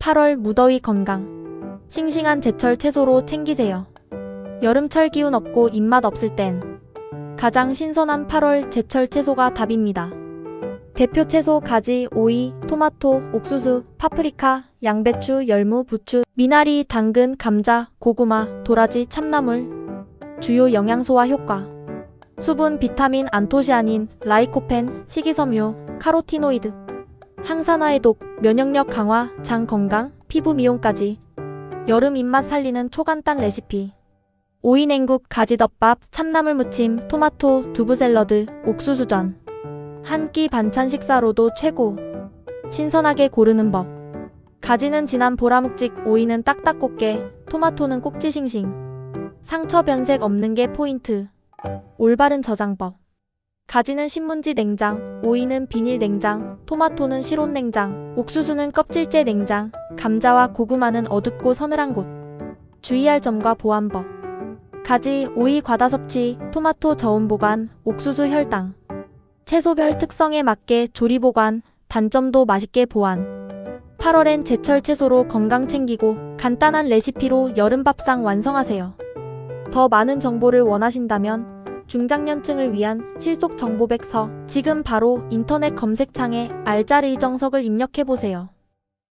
8월 무더위 건강. 싱싱한 제철 채소로 챙기세요. 여름철 기운 없고 입맛 없을 땐 가장 신선한 8월 제철 채소가 답입니다. 대표 채소 가지, 오이, 토마토, 옥수수, 파프리카, 양배추, 열무, 부추, 미나리, 당근, 감자, 고구마, 도라지, 참나물. 주요 영양소와 효과. 수분, 비타민, 안토시아닌, 라이코펜, 식이섬유, 카로티노이드. 항산화 해독, 면역력 강화, 장 건강, 피부 미용까지. 여름 입맛 살리는 초간단 레시피. 오이 냉국, 가지덮밥, 참나물 무침, 토마토, 두부 샐러드, 옥수수전. 한 끼 반찬 식사로도 최고. 신선하게 고르는 법. 가지는 진한 보라묵직, 오이는 딱딱 곱게, 토마토는 꼭지 싱싱. 상처 변색 없는 게 포인트. 올바른 저장법. 가지는 신문지 냉장, 오이는 비닐 냉장, 토마토는 실온 냉장, 옥수수는 껍질째 냉장, 감자와 고구마는 어둡고 서늘한 곳. 주의할 점과 보관법. 가지, 오이 과다 섭취, 토마토 저온 보관, 옥수수 혈당. 채소별 특성에 맞게 조리 보관, 단점도 맛있게 보완. 8월엔 제철 채소로 건강 챙기고 간단한 레시피로 여름 밥상 완성하세요. 더 많은 정보를 원하신다면 중장년층을 위한 실속 정보백서 지금 바로 인터넷 검색창에 알짜리 정석을 입력해보세요.